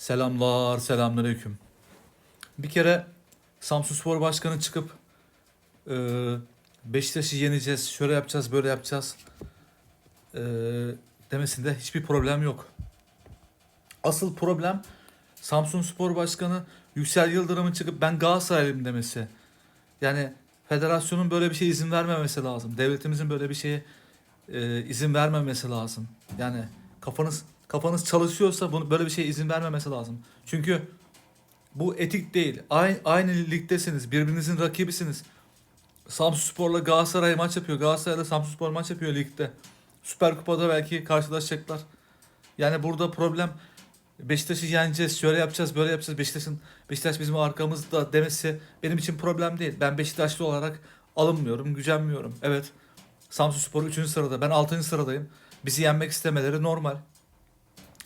Selamlar, selamünaleyküm. Bir kere Samsun Spor Başkanı çıkıp e, Beşiktaş'ı yeneceğiz, şöyle yapacağız, böyle yapacağız e, demesinde hiçbir problem yok. Asıl problem Samsun Spor Başkanı Yüksel Yıldırım'ın çıkıp ben Galatasaraylıyım demesi. Yani federasyonun böyle bir şeye izin vermemesi lazım. Devletimizin böyle bir şeye e, izin vermemesi lazım. Yani kafanız kafanız çalışıyorsa bunu böyle bir şeye izin vermemesi lazım. Çünkü bu etik değil. Aynı, aynı ligdesiniz. Birbirinizin rakibisiniz. Samsun Spor'la Galatasaray maç yapıyor. Galatasaray'la Samsun Spor maç yapıyor ligde. Süper Kupa'da belki karşılaşacaklar. Yani burada problem Beşiktaş'ı yeneceğiz, şöyle yapacağız, böyle yapacağız. Beşiktaş'ın Beşiktaş bizim arkamızda demesi benim için problem değil. Ben Beşiktaşlı olarak alınmıyorum, gücenmiyorum. Evet. Samsun Spor 3. sırada. Ben 6. sıradayım. Bizi yenmek istemeleri normal.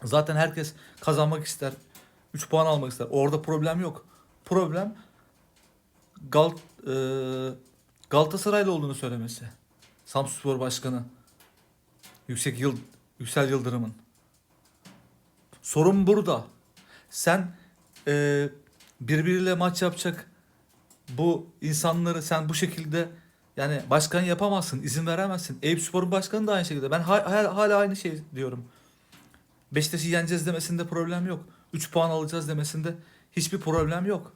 Zaten herkes kazanmak ister. 3 puan almak ister. Orada problem yok. Problem Gal e, Galatasaraylı olduğunu söylemesi. Samsun Spor Başkanı Yüksek Yıl Yüksel Yıldırım'ın. Sorun burada. Sen e, birbiriyle maç yapacak bu insanları sen bu şekilde yani başkan yapamazsın, izin veremezsin. Eyüp Spor'un başkanı da aynı şekilde. Ben ha- hala, hala aynı şey diyorum. Beşiktaş'ı yeneceğiz demesinde problem yok. 3 puan alacağız demesinde hiçbir problem yok.